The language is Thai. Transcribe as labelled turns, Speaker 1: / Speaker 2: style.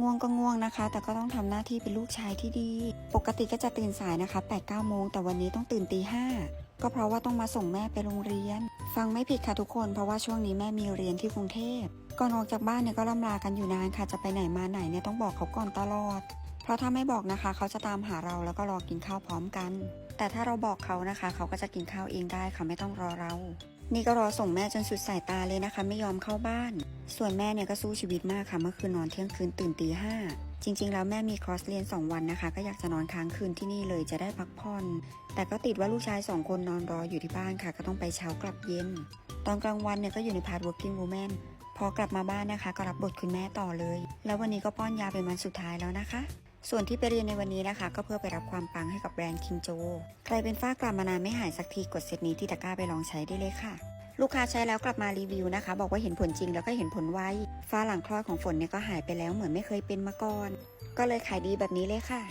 Speaker 1: ง่วงก็ง่วงนะคะ แต่ก็ต้องทำหน้าที่เป็นลูกชายที่ดี ปกติก็จะตื่นสายนะคะ8 9โมงแต่วันนี้ต้องตื่นตีห้าก็เพราะว่าต้องมาส่งแม่ไปโรงเรียน ฟังไม่ผิดค่ะทุกคนเพราะว่าช่วงนี้แม่มีเรียนที่กรุงเทพก่อนออกจากบ้านเนี่ยก็ล่ำลากันอยู่นานค่ะจะไปไหนมาไหนเนี่ยต้องบอกเขาก่อนตลอด เพราะถ้าไม่บอกนะคะ เขาจะตามหาเราแล้วก็รอกินข้าวพร้อมกัน แต่ถ้าเราบอกเขานะคะ เขาก็จะกินข้าวเองได้ค่ะไม่ต้องรอเรา นี่ก็รอส่งแม่จนสุดสายตาเลยนะคะ ไม่ยอมเข้าบ้าน ส่วนแม่เนี่ยก็สู้ชีวิตมากค่ะ เมื่อคืนนอนเที่ยงคืนตื่นตีห้าจริง ๆ แล้วแม่มีคอร์สเรียน 2 วันนะคะ ก็อยากจะนอนค้างคืนที่นี่เลยจะได้พักผ่อน แต่ก็ติดว่าลูกชาย 2 คนนอนรออยู่ที่บ้านค่ะ ก็ต้องไปเช้ากลับเย็น ตอนกลางวันเนี่ยก็อยู่ในพาร์ท working woman พอกลับมาบ้านนะคะ ก็รับบทคุณแม่ต่อเลย แล้ววันนี้ก็ป้อนยาเป็นวันสุดท้ายแล้วนะคะ ส่วนที่ไปเรียนในวันนี้นะคะ ก็เพื่อไปรับความปังให้กับแบรนด์คิงโจ ใครเป็นฝ้ากลับมานานไม่หายสักทีกดเซตนี้ที่ตะกร้าไปลองใช้ได้เลยค่ะ ลูกค้าใช้แล้วกลับมารีวิวนะคะ บอกว่าเห็นผลจริงแล้วก็เห็นผลไวฝ้าหลังคลอดของฝนเนี่ยก็หายไปแล้วเหมือนไม่เคยเป็นมาก่อน ก็เลยขายดีแบบนี้เลยค่ะ